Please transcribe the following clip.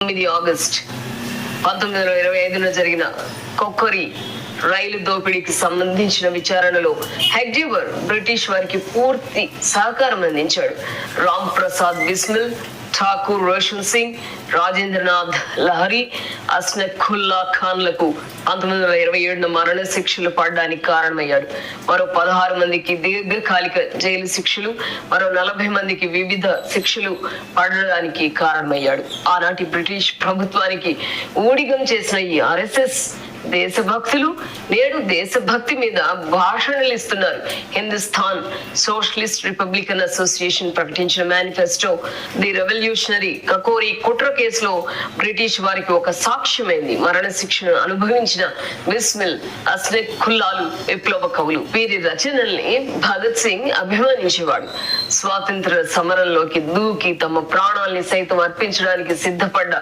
తొమ్మిది ఆగస్ట్ పంతొమ్మిది వందల ఇరవై ఐదున జరిగిన కొక్కరి రైలు దోపిడీకి సంబంధించిన విచారణలో హెగ్డివర్ బ్రిటిష్ వారికి పూర్తి సహకారం అందించాడు. రామ్ ప్రసాద్ బిస్మిల్ ఠాకూర్ రోషన్ సింగ్ రాజేంద్రనాథ్ లహరి అస్నఖుల్లా ఖాన్లకు పంతొమ్మిది వందల ఇరవై ఏడున మరణ శిక్షలు పడడానికి కారణమయ్యాడు. మరో పదహారు మందికి దీర్ఘకాలిక జైలు శిక్షలు మరో నలభై మందికి వివిధ శిక్షలు పడడానికి కారణమయ్యాడు. ఆనాటి బ్రిటిష్ ప్రభుత్వానికి ఊడిగం చేసిన ఈ ఆర్ఎస్ఎస్ దేశభక్తులు నేడు దేశభక్తి మీద భాషణలు ఇస్తున్నారు. హిందుస్థాన్ సోషలిస్ట్ రిపబ్లికన్ అసోసియేషన్ ప్రకటించిన మేనిఫెస్టో ది రెవల్యూషనరీ కకోరి కుట్ర కేసులో బ్రిటిష్ వారికి ఒక సాక్ష్యమైంది. మరణశిక్షను అనుభవించిన విస్మిల్ అస్నెక్ ఖుల్లాలు విప్లవ కవులు. వీరి రచనల్ని భగత్ సింగ్ అభిమానించేవాడు. స్వాతంత్ర సమరంలోకి దూకి తమ ప్రాణాల్ని సైతం అర్పించడానికి సిద్ధపడ్డ